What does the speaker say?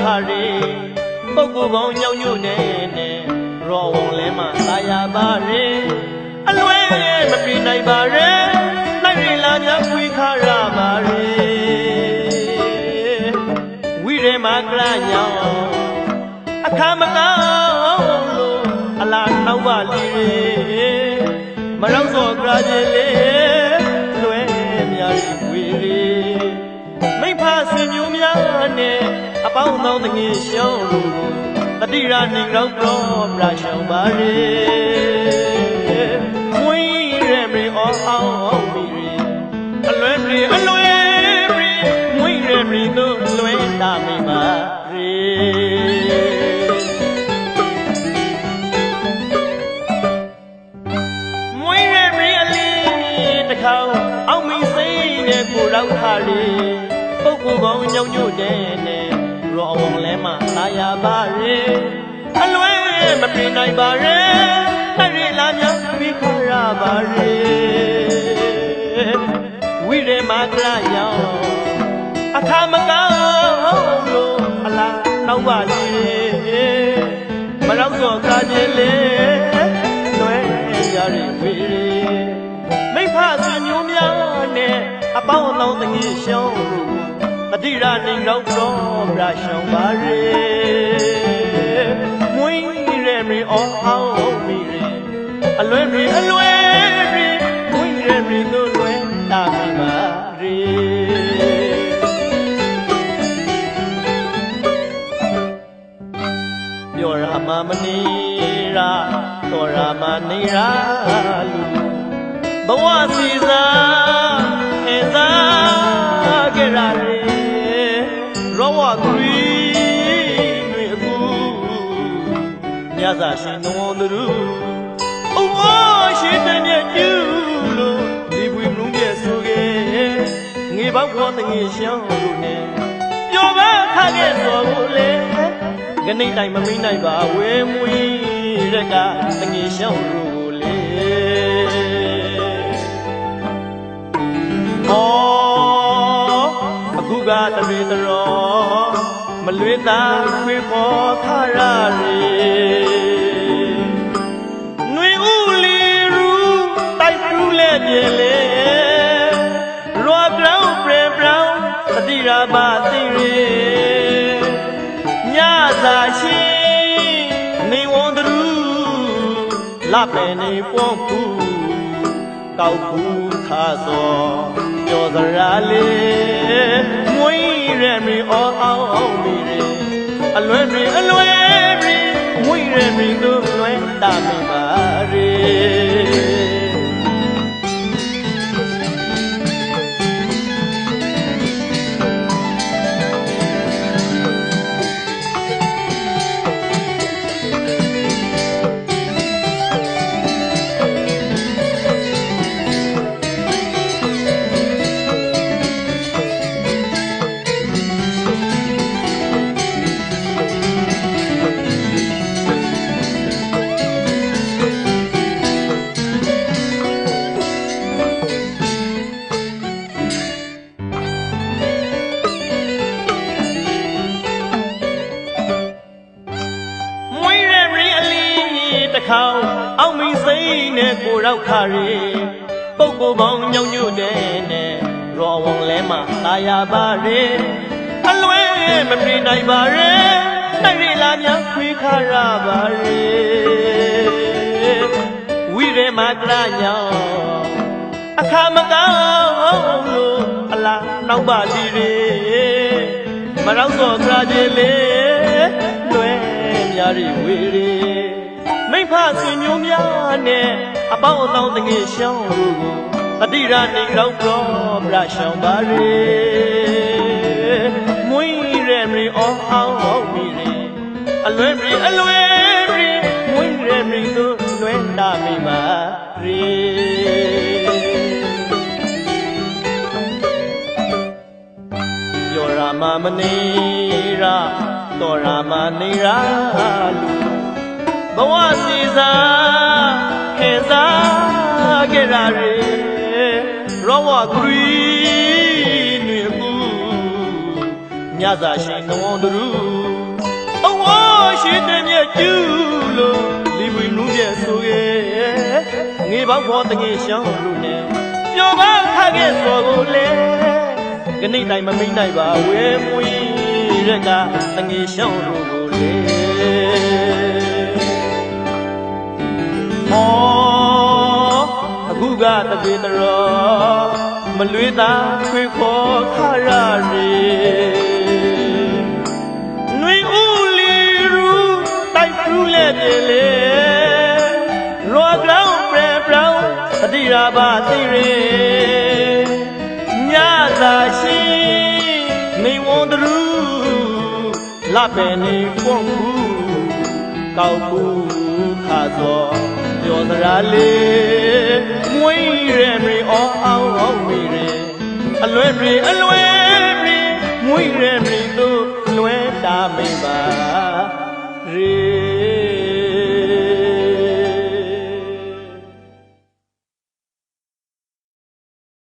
ရောက်ခါရီပုပ်ကိုယ်ပေါင်းညောင်ညွတ်နေနဲ့ရောဝုံလဲမှသာယာပါရီအလွဲမပြေနိုင်ပါရဲနိုင်ရလာများခွေခါရပါရီဝိရဲမကရညောင်းအခါမကောင်းလို့အလားနောက်ပါလီရီမရောက်စောကြကြလေးလွဲ အပေါင်းသောတငယ်ရှောင်းလို့တတိရနေတော့တော့ပြရှောင်းပါရေမွေးရမီအောင်းအောင်မီရီအလွဲမီအလွဲမီမွေးရမီတို့လွဲတာမိပါရေမွေးရမီအလေးတစ်ခေါက်အောင်မီစိတ်နဲ့ကိုရောက်ခါလေးပုပ်ကိုယ်ကောင်းညောင်ညွတ်တဲ့နဲ့ ရောဝုံလဲမှသာယာပါရေအလွဲမပြေနိုင်ပါရဲတိုက်ရလာမြောက်ပြီးခရပါရေဝိရေမကရယောင်အခါမကောင်းလို့အလားနောက်ပါလေမရောက်တော့ကားခြင်းလေလွဲရရဝိရေမိဖဆွေမျိုးများနဲ့အပေါင်းအသောတငယ်ရှောင်းလို့ အတိရနေတော့တော့ပြရှောင်းပါရေမွေးရမီအောင်အောင်မီရေအလွဲမီအလွဲမီမွေးရမီတို့လွဲတာမီပါရေပြောရမမနေရာတော်ရမနေရာလူဘဝစီစား စွာရှင်တော်သူအဝါရှိတဲ့မြတ်ကျူလို့ဒီပွေမလုံးပြဆိုခဲ့ငေပေါက်ခေါ်တငယ်ရှောင်းလို့နဲ့ပျော်ပါခခဲ့စော်ကိုလေကနေ့တိုင်းမမိနိုင်ပါဝဲမွေရက်ကတငယ်ရှောင်းလို့လေဩအခုကတရေတရောမလွေတာခွေပေါ်ခရရီ ရာပါသိရီညစာရှိနေဝန္တရူလပဲနေပွန်ဖူးကောက်ဘူးခါစောပြောစရာလေးမွေးရမီအောင်းအောင်မီရေအလွဲမီအလွဲမီမွေးရမီတို့လွဲတာမီပါရေ တ်နဲ့ကိုရောက်ခါရီပုပ်ကိုယ်ပေါင်းညောင်ညွတ်တဲ့နဲ့ရောဝုံလဲမှသာယာပါရေအလွဲမပြေနိုင်ပါရဲတိုက်ရလာများခွေခါရပါရေဝိရေမကရညောင်းအခါမကောင်းလို့အလားနောက်ပါလီရေမရောက်တော့ကြကြလေးလွဲများရီဝေရီ မိဖဆွေမျိုးများနဲ့အပေါင်းအသောတငယ်ရှောင်းလို့ကိုအတိရနေတော့တော့ပြရှောင်းပါရေမွေးရမီအောင်းအောင်မီရီအလွဲမီအလွဲမီမွေးရမီတို့လွဲတာမီပါရေပြောရမမနေရာတော်ရမနေရာလူ ဘဝစီစားခေစားကြရရေရောဝဂရီနွေကူမြတ်စွာရှင်တော်သူရှိတဲ့မြတ်ကျူလို့လီဝီနူးရဲ့ဆိုရဲ့ငေပေါင်းခေါ်တငယ်ရှောင်းလို့နဲ့ပျော်ပါခခဲ့စော်ကိုလေကနေ့တိုင်းမမိန်နိုင်ပါဝဲမွေးရက်ကတငယ်ရှောင်းလို့ကိုလေ ဟောအခုကတပြေတော်မလွေးသာခွေခေါ်ခရရီနွေဦးလီရူတိုက်ဖူးလက်ပြေလေရောကလောင်ပရပရောင်အတိရာပါသိရေညသာရှိနေဝန်တရူလပဲနေပွန်ဘူးကောက်ဘူးခါစော ပြောစရာလေးမွေးရမေအောင်းအောင်အောင်မီရေအလွယ်ရီအလွယ်ရီမွေးရမေတို့လွယ်တာမေပါရေ